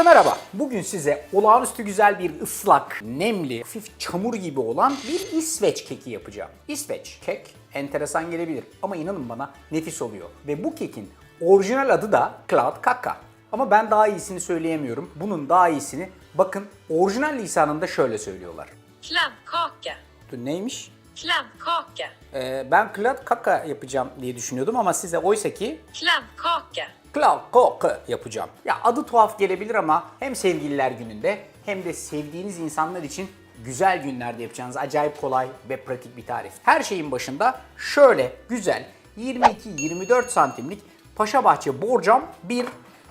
Herkese merhaba. Bugün size olağanüstü güzel bir ıslak, nemli, hafif çamur gibi olan bir İsveç keki yapacağım. İsveç kek enteresan gelebilir ama inanın bana nefis oluyor. Ve bu kekin orijinal adı da Cloud Kaka. Ama ben daha iyisini söyleyemiyorum. Bunun daha iyisini bakın orijinal lisanında şöyle söylüyorlar. Kladdkaka. Bu neymiş? Kladdkaka. Ee, ben Cloud Kaka yapacağım diye düşünüyordum ama size oysa ki Kladdkaka. Cloud Coke yapacağım. Ya adı tuhaf gelebilir ama hem sevgililer gününde hem de sevdiğiniz insanlar için güzel günlerde yapacağınız acayip kolay ve pratik bir tarif. Her şeyin başında şöyle güzel 22-24 santimlik Paşabahçe borcam bir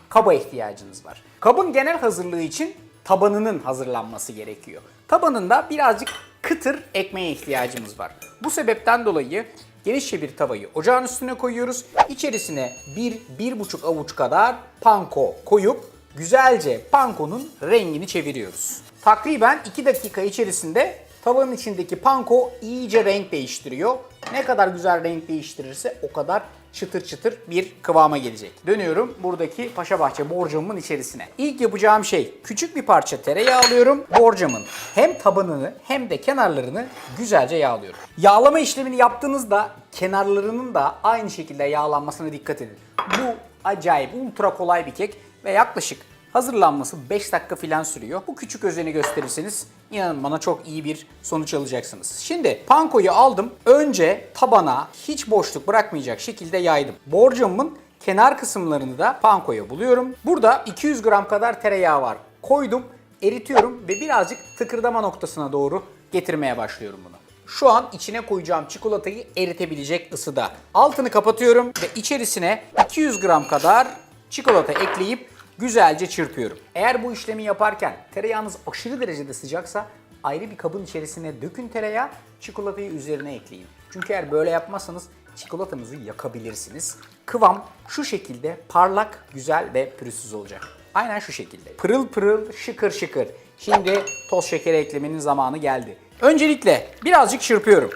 kaba ihtiyacınız var. Kabın genel hazırlığı için tabanının hazırlanması gerekiyor. Tabanında birazcık kıtır ekmeğe ihtiyacımız var. Bu sebepten dolayı genişçe bir tavayı ocağın üstüne koyuyoruz. İçerisine 1-1,5 avuç kadar panko koyup güzelce pankonun rengini çeviriyoruz. Takriben 2 dakika içerisinde tavanın içindeki panko iyice renk değiştiriyor. Ne kadar güzel renk değiştirirse o kadar çıtır çıtır bir kıvama gelecek. Dönüyorum buradaki Paşabahçe borcamın içerisine. İlk yapacağım şey küçük bir parça tereyağı alıyorum. Borcamın hem tabanını hem de kenarlarını güzelce yağlıyorum. Yağlama işlemini yaptığınızda kenarlarının da aynı şekilde yağlanmasına dikkat edin. Bu acayip ultra kolay bir kek ve yaklaşık Hazırlanması 5 dakika falan sürüyor. Bu küçük özeni gösterirseniz inanın bana çok iyi bir sonuç alacaksınız. Şimdi pankoyu aldım. Önce tabana hiç boşluk bırakmayacak şekilde yaydım. Borcamın kenar kısımlarını da pankoya buluyorum. Burada 200 gram kadar tereyağı var. Koydum, eritiyorum ve birazcık tıkırdama noktasına doğru getirmeye başlıyorum bunu. Şu an içine koyacağım çikolatayı eritebilecek ısıda. Altını kapatıyorum ve içerisine 200 gram kadar çikolata ekleyip güzelce çırpıyorum. Eğer bu işlemi yaparken tereyağınız aşırı derecede sıcaksa ayrı bir kabın içerisine dökün tereyağı, çikolatayı üzerine ekleyin. Çünkü eğer böyle yapmazsanız çikolatanızı yakabilirsiniz. Kıvam şu şekilde parlak, güzel ve pürüzsüz olacak. Aynen şu şekilde. Pırıl pırıl, şıkır şıkır. Şimdi toz şekeri eklemenin zamanı geldi. Öncelikle birazcık çırpıyorum.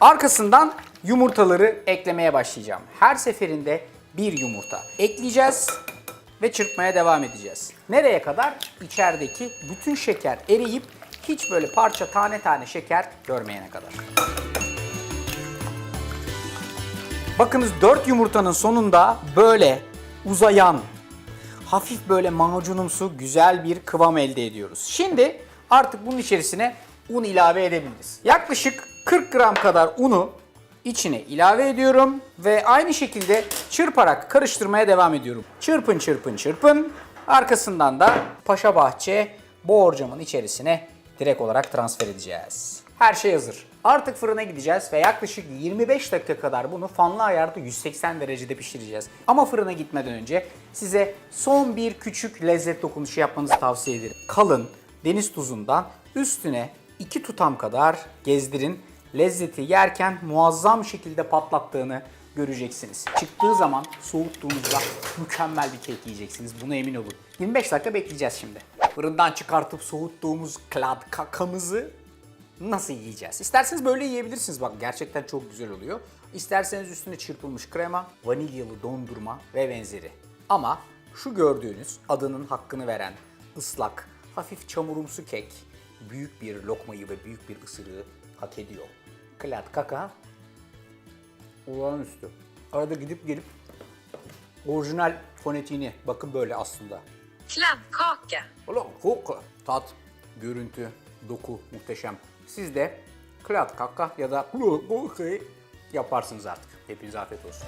Arkasından yumurtaları eklemeye başlayacağım. Her seferinde bir yumurta ekleyeceğiz ve çırpmaya devam edeceğiz. Nereye kadar? İçerideki bütün şeker eriyip hiç böyle parça tane tane şeker görmeyene kadar. Bakınız 4 yumurtanın sonunda böyle uzayan, hafif böyle macunumsu güzel bir kıvam elde ediyoruz. Şimdi artık bunun içerisine un ilave edebiliriz. Yaklaşık 40 gram kadar unu içine ilave ediyorum ve aynı şekilde çırparak karıştırmaya devam ediyorum. Çırpın çırpın çırpın. Arkasından da Paşabahçe borcamın içerisine direkt olarak transfer edeceğiz. Her şey hazır. Artık fırına gideceğiz ve yaklaşık 25 dakika kadar bunu fanlı ayarda 180 derecede pişireceğiz. Ama fırına gitmeden önce size son bir küçük lezzet dokunuşu yapmanızı tavsiye ederim. Kalın deniz tuzundan üstüne 2 tutam kadar gezdirin lezzeti yerken muazzam şekilde patlattığını göreceksiniz. Çıktığı zaman soğuttuğunuzda mükemmel bir kek yiyeceksiniz. Buna emin olun. 25 dakika bekleyeceğiz şimdi. Fırından çıkartıp soğuttuğumuz klad kakamızı nasıl yiyeceğiz? İsterseniz böyle yiyebilirsiniz. Bak gerçekten çok güzel oluyor. İsterseniz üstüne çırpılmış krema, vanilyalı dondurma ve benzeri. Ama şu gördüğünüz adının hakkını veren ıslak, hafif çamurumsu kek büyük bir lokmayı ve büyük bir ısırığı hak ediyor. Klat kaka olağanüstü. Arada gidip gelip orijinal fonetiğini bakın böyle aslında. Kladdkaka. Ulan koku, tat, görüntü, doku muhteşem. Siz de klat kaka ya da yaparsınız artık. Hepinize afiyet olsun.